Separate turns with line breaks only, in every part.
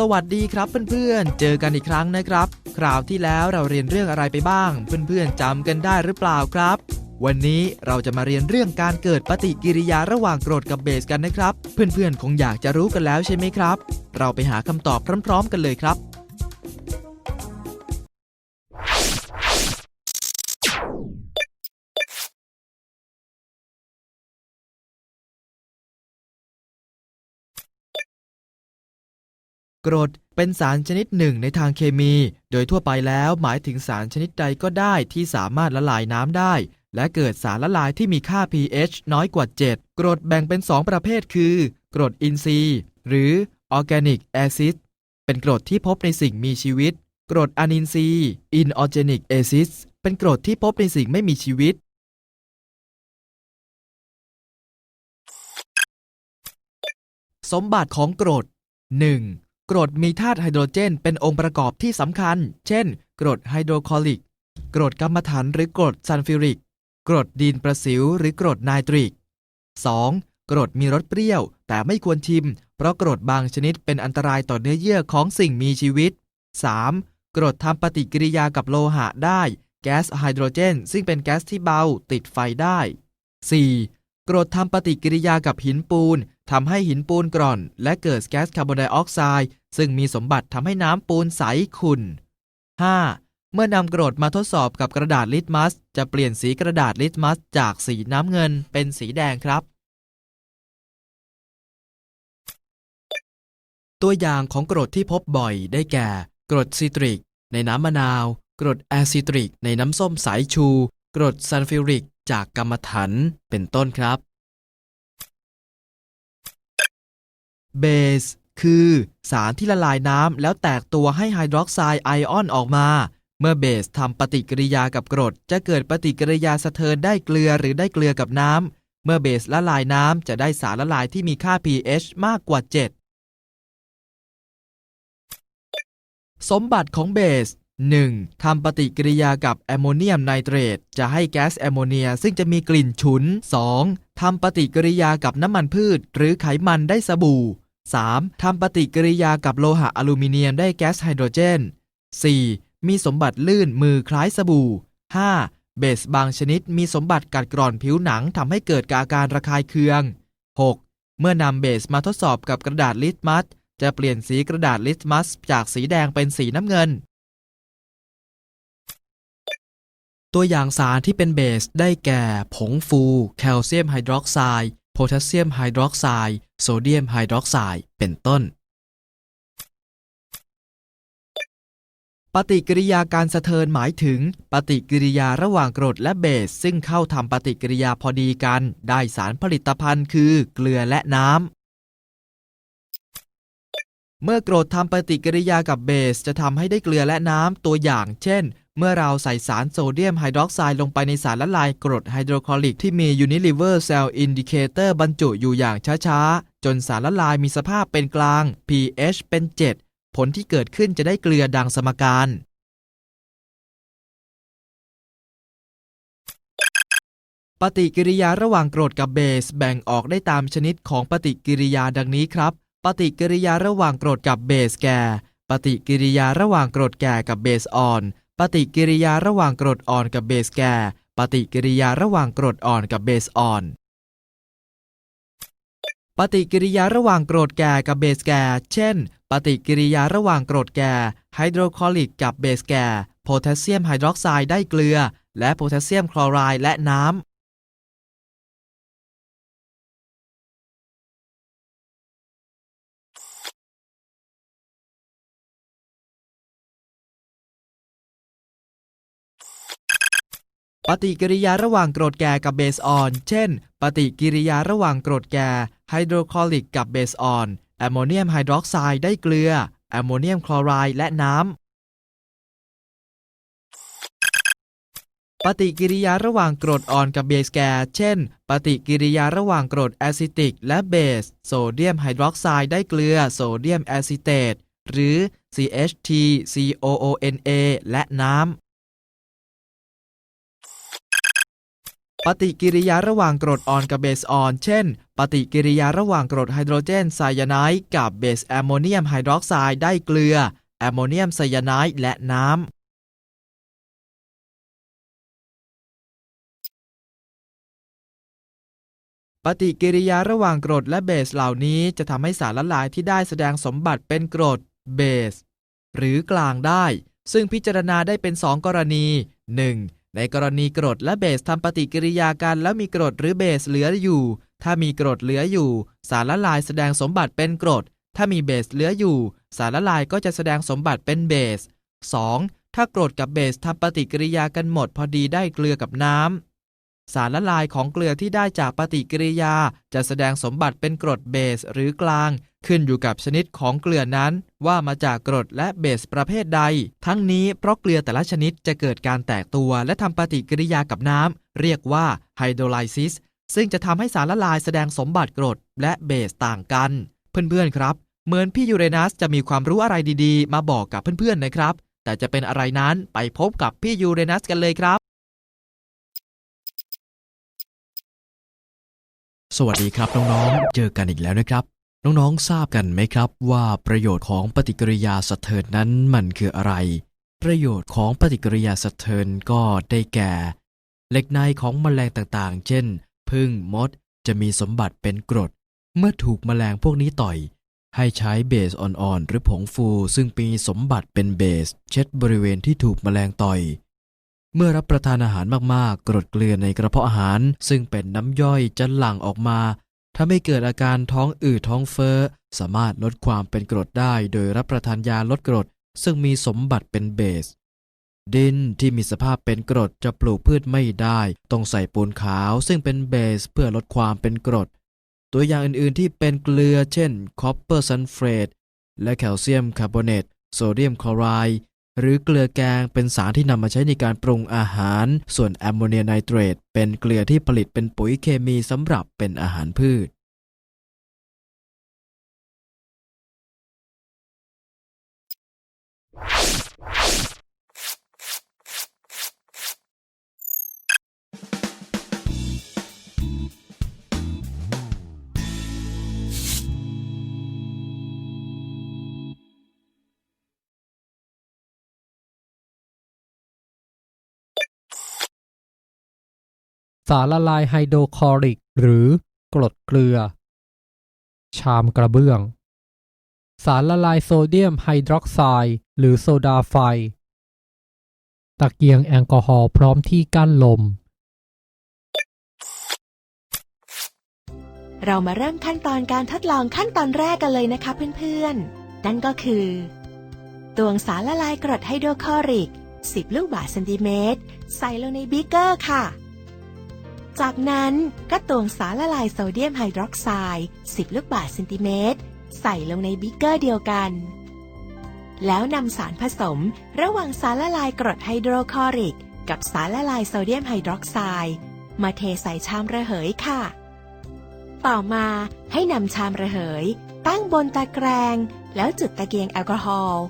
สวัสดีครับเพื่อนๆ เจอกันอีกครั้งนะครับ คราวที่แล้วเราเรียนเรื่องอะไรไปบ้าง เพื่อนๆจำกันได้หรือเปล่าครับ วันนี้เราจะมาเรียนเรื่องการเกิดปฏิกิริยาระหว่างกรดกับเบสกันนะครับ เพื่อนๆ คงอยากจะรู้กันแล้วใช่ไหมครับ เราไปหาคำตอบพร้อม ๆ กันเลยครับ กรดเป็นสารชนิดหนึ่งในทางเคมี โดยทั่วไปแล้วหมายถึงสารชนิดใดก็ได้ที่สามารถละลายน้ำได้ และเกิดสารละลายที่มีค่า pH น้อยกว่า 7 กรดแบ่งเป็น 2 ประเภทคือ กรดอินทรีย์ หรือ organic acid เป็นกรดที่พบในสิ่งมีชีวิต กรดอนินทรีย์ inorganic acid เป็นกรดที่พบในสิ่งไม่มีชีวิตสมบัติของกรด 1. กรดมีธาตุไฮโดรเจน เป็นองค์ประกอบที่สำคัญ เช่น กรดไฮโดรคลอริก กรดกัมมันถันหรือกรดซัลฟิริก กรดดินประสิวหรือกรดไนตริก 2. กรดมีรสเปรี้ยว แต่ไม่ควรชิม เพราะกรดบางชนิดเป็นอันตรายต่อเนื้อเยื่อของสิ่งมีชีวิต 3. กรดทำปฏิกิริยากับโลหะได้ แก๊สไฮโดรเจน ซึ่งเป็นแก๊สที่เบา ติดไฟได้ 4. กรดทำปฏิกิริยากับหินปูนทำให้หินปูนกร่อน และเกิดแก๊สคาร์บอนไดออกไซด์ ซึ่งมีสมบัติทำให้น้ำปูนใสขุ่น 5. เมื่อนำกรดมาทดสอบกับกระดาษลิตมัส จะเปลี่ยนสีกระดาษลิตมัส จากสีน้ำเงินเป็นสีแดงครับ ตัวอย่างของกรดที่พบบ่อยได้แก่ กรดซิตริก ในน้ำมะนาว กรดแอซิตริก ในน้ำส้มสายชู กรดซัลฟิวริก จากกรรมฐานเป็นต้นครับเบส คือสารที่ละลายน้ำแล้วแตกตัวให้ไฮดรอกไซด์ไอออนออกมา เมื่อเบสทำปฏิกิริยากับกรด จะเกิดปฏิกิริยาสะเทินได้เกลือหรือได้เกลือกับน้ำ เมื่อเบสละลายน้ำจะได้สารละลายที่มีค่า pH มากกว่า 7 สมบัติของเบส 1. ทำปฏิกิริยากับแอมโมเนียมไนเตรตจะให้แก๊สแอมโมเนียซึ่งจะมีกลิ่นฉุน 2. ทำปฏิกิริยากับน้ำมันพืช หรือไขมันได้สบู่ 3. ทำปฏิกิริยากับโลหะอลูมิเนียมได้แก๊สไฮโดรเจน 4. มีสมบัติลื่นมือคล้ายสบู่ 5. เบสบางชนิดมีสมบัติกัดกร่อนผิวหนังทำให้เกิดอาการระคายเคือง 6. เมื่อนำเบสมาทดสอบกับกระดาษลิตมัสจะเปลี่ยนสีกระดาษลิตมัสจากสีแดงเป็นสีน้ำเงิน ตัวอย่างสารที่เป็นเบสได้แก่ ผงฟู แคลเซียมไฮดรอกไซด์ โพแทสเซียมไฮดรอกไซด์โซเดียมไฮดรอกไซด์เป็นต้น ปฏิกิริยาการสะเทินหมายถึง ปฏิกิริยาระหว่างกรดและเบส ซึ่งเข้าทำปฏิกิริยาพอดีกัน ได้สารผลิตภัณฑ์คือเกลือและน้ำเมื่อกรดทำปฏิกิริยากับเบสจะทำให้ได้เกลือและน้ำตัวอย่าง เช่น เมื่อเราใส่สารโซเดียมไฮดรอกไซด์ลงไปในสารละลายกรดไฮโดรคลอริกที่มี Unilever Cell Indicator บรรจุอยู่อย่างช้าๆ จนสารละลายมีสภาพเป็นกลาง pH เป็น 7 ผลที่เกิดขึ้นจะได้เกลือดังสมการ ปฏิกิริยาระหว่างกรดกับเบสแบ่งออกได้ตามชนิดของปฏิกิริยาดังนี้ครับ ปฏิกิริยาระหว่างกรดกับเบสแก่ ปฏิกิริยาระหว่างกรดแก่กับเบสอ่อน ปฏิกิริยาระหว่างกรดอ่อนกับเบสแก่ ปฏิกิริยาระหว่างกรดอ่อนกับเบสอ่อน ปฏิกิริยาระหว่างกรดแก่กับเบสแก่ เช่น ปฏิกิริยาระหว่างกรดแก่ไฮโดรคลอริกกับเบสแก่ โพแทสเซียมไฮดรอกไซด์ได้เกลือ และโพแทสเซียมคลอไรด์และน้ำ ปฏิกิริยาระหว่างกรดแก่กับเบสอ่อน เช่น ปฏิกิริยาระหว่างกรดแก่ไฮโดรคลอริกกับเบสอ่อน แอมโมเนียมไฮดรอกไซด์ได้เกลือ แอมโมเนียมคลอไรด์และน้ำ ปฏิกิริยาระหว่างกรดอ่อนกับเบสแก่ เช่น ปฏิกิริยาระหว่างกรดแอซิติกและเบส โซเดียมไฮดรอกไซด์ได้เกลือ โซเดียมแอซิเตต หรือ CHT COONA และน้ำ ปฏิกิริยาระหว่างกรดอ่อนกับเบสอ่อน เช่น ปฏิกิริยาระหว่างกรดไฮโดรเจนไซยาไนด์กับเบสแอมโมเนียมไฮดรอกไซด์ได้เกลือ แอมโมเนียมไซยาไนด์และน้ำปฏิกิริยาระหว่างกรดและเบสเหล่านี้จะทำให้สารละลายที่ได้แสดงสมบัติเป็นกรดเบส หรือกลางได้ ซึ่งพิจารณาได้เป็น 2 กรณี 1. ในกรณีกรดและเบสทำปฏิกิริยากันแล้วมีกรดหรือเบสเหลืออยู่ ถ้ามีกรดเหลืออยู่ สารละลายแสดงสมบัติเป็นกรด ถ้ามีเบสเหลืออยู่ สารละลายก็จะแสดงสมบัติเป็นเบส 2. ถ้ากรดกับเบสทำปฏิกิริยากันหมดพอดีได้เกลือกับน้ำ สารละลายของเกลือที่ได้จากปฏิกิริยา จะแสดงสมบัติเป็นกรดเบสหรือกลาง ขึ้นอยู่กับชนิดของเกลือนั้น ว่ามาจากกรดและเบสประเภทใด ทั้งนี้เพราะเกลือแต่ละชนิดจะเกิดการแตกตัวและทำปฏิกิริยากับน้ำเรียกว่าไฮโดรไลซิสซึ่งจะทำให้สารละลายแสดงสมบัติกรดและเบสต่างกัน เพื่อนๆครับ เหมือนพี่ยูเรนัสจะมีความรู้อะไรดีๆ มาบอกกับเพื่อนๆนะครับ แต่จะเป็นอะไรนั้นไปพบกับพี่ยูเรนัสกันเลยครับ
สวัสดีครับน้องๆ เจอกันอีกแล้วนะครับ น้องๆ ทราบกันไหมครับ ว่าประโยชน์ของปฏิกิริยาสะเทินนั้นมันคืออะไร ประโยชน์ของปฏิกิริยาสะเทินก็ได้แก่ เหล็กในของแมลงต่างๆ เช่นพึ่งมดจะมีสมบัติเป็นกรด เมื่อถูกแมลงพวกนี้ต่อย ให้ใช้เบสอ่อนๆหรือผงฟูซึ่งมีสมบัติเป็นเบส เช็ดบริเวณที่ถูกแมลงต่อย เมื่อรับประทานอาหารมากๆ กรดเกลือในกระเพาะอาหาร ซึ่งเป็นน้ำย่อยจะหลั่งออกมาทำให้เกิดอาการท้องอืดท้องเฟ้อ สามารถลดความเป็นกรดได้ โดยรับประทานยาลดกรด ซึ่งมีสมบัติเป็นเบส ดินที่มีสภาพเป็นกรดจะปลูกพืชไม่ได้ ต้องใส่ปูนขาวซึ่งเป็นเบสเพื่อลดความเป็นกรด ตัวอย่างอื่นๆที่เป็นเกลือเช่นคอปเปอร์ซัลเฟตและแคลเซียมคาร์บอเนตโซเดียมคลอไรด์ หรือเกลือแกงเป็นสารที่นำมาใช้ในการปรุงอาหาร ส่วนแอมโมเนียไนเตรตเป็นเกลือที่ผลิตเป็นปุ๋ยเคมีสำหรับเป็นอาหารพืช
สารละลายไฮโดรคลอริก หรือกรดเกลือ ชามกระเบื้อง สารละลายโซเดียมไฮดรอกไซด์หรือโซดาไฟ ตะเกียงแอลกอฮอล์พร้อมที่กั้นลม
เรามาเริ่มขั้นตอนการทดลองขั้นตอนแรกกันเลยนะคะเพื่อนๆ นั่นก็คือตวงสารละลายกรดไฮโดรคลอริก 10 ลูกบาศก์เซนติเมตร ใส่ลงในบีเกอร์ค่ะ จากนั้นก็ตวงสารละลายโซเดียมไฮดรอกไซด์ 10 ลูกบาศก์เซนติเมตร ใส่ลงในบีเกอร์เดียวกัน แล้วนำสารผสมระหว่างสารละลายกรดไฮโดรคลอริก กับสารละลายโซเดียมไฮดรอกไซด์มาเทใส่ชามระเหยค่ะ ต่อมาให้นำชามระเหย ตั้งบนตะแกรงแล้วจุดตะเกียงแอลกอฮอล์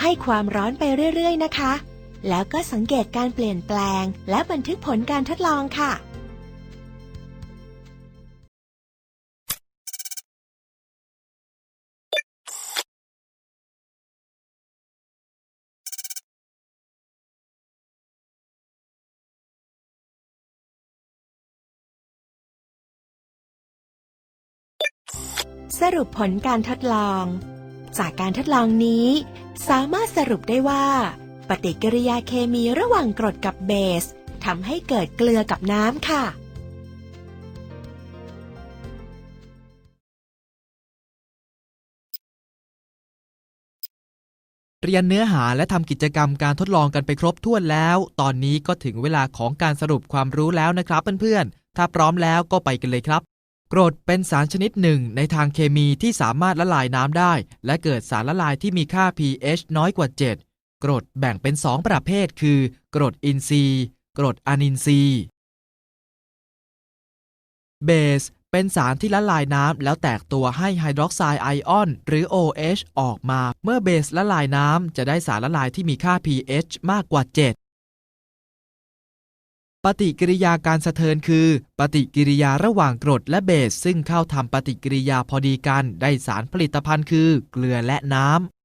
ให้ความร้อนไปเรื่อย ๆ นะคะ แล้วก็สังเกตการเปลี่ยนแปลง และบันทึกผลการทดลองค่ะ สรุปผลการทดลอง จากการทดลองนี้ สามารถสรุปได้ว่า ปฏิกิริยาเคมีระหว่างกรดกับเบสทำให้เกิดเกลือกับน้ำค่ะ
เรียนเนื้อหาและทำกิจกรรมการทดลองกันไปครบถ้วนแล้ว ตอนนี้ก็ถึงเวลาของการสรุปความรู้แล้วนะครับเพื่อนๆ ถ้าพร้อมแล้วก็ไปกันเลยครับกรดเป็นสารชนิดหนึ่งในทางเคมีที่สามารถละลายน้ำได้ และเกิดสารละลายที่มีค่า pH น้อยกว่า 7 กรดแบ่งเป็น 2 ประเภทคือ กรดอินทรีย์ กรดอนินทรีย์ เบสเป็นสารที่ละลายน้ำแล้วแตกตัวให้ไฮดรอกไซด์ไอออน หรือ OH ออกมา เมื่อเบสละลายน้ำจะได้สารละลายที่มีค่า pH มากกว่า 7ปฏิกิริยาการสะเทินคือ ปฏิกิริยาระหว่างกรดและเบส ซึ่งเข้าทำปฏิกิริยาพอดีกัน ได้สารผลิตภัณฑ์คือ เกลือและน้ำ